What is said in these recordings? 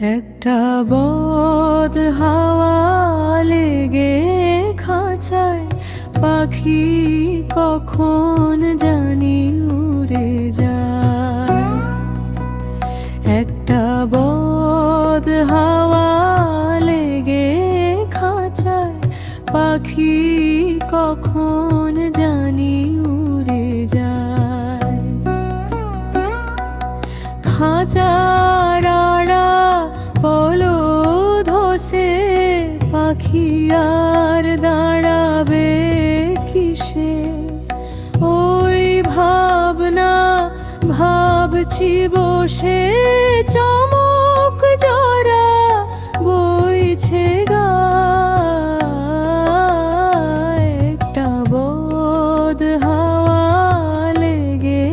একটা বদ হাওয়া লেগে খাঁচায়, পাখি কখন জানি উড়ে যায়। একটা বদ হাওয়া লেগে খাঁচায়, পাখি কখন পাখি আর দাঁড়াবে কিসে? ওই ভাবনা ভাবছি বসে, চমক জরা বইছে একটা বোধ হাওয়া লেগে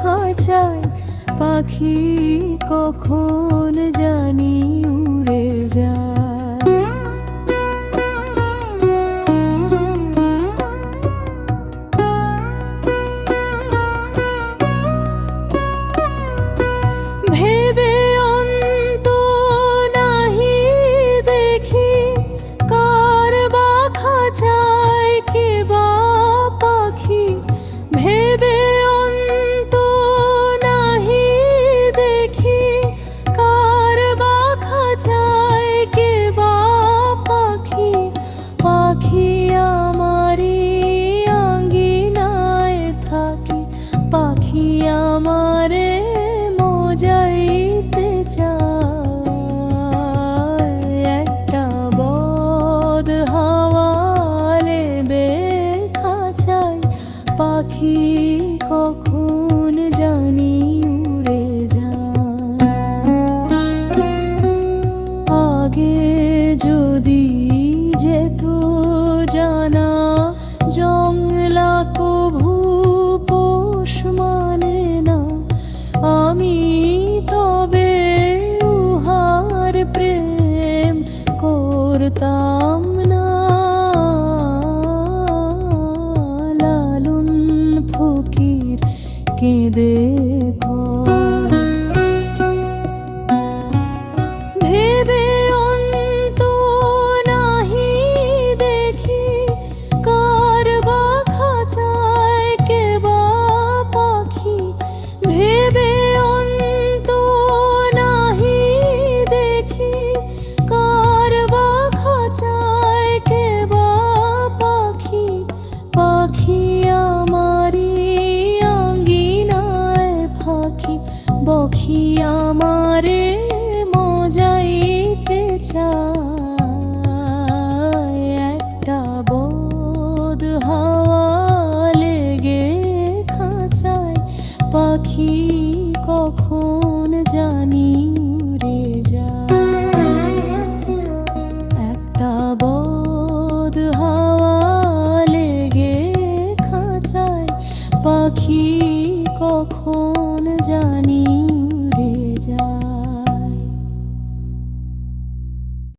খাঁচায় পাখি কখন আমারে মজাইতে চায়। একটা বদ হাওয়ারে বেখাচাই পাখি কখন জানি উড়ে যায়। আগে যদি যেত জানা করতাম না। লালুন ফকির কেঁদে কর পাখি কখন জানি উড়ে যায় একটা বদ হাওয়া লেগে খাঁচায়। পাখি কখন জানি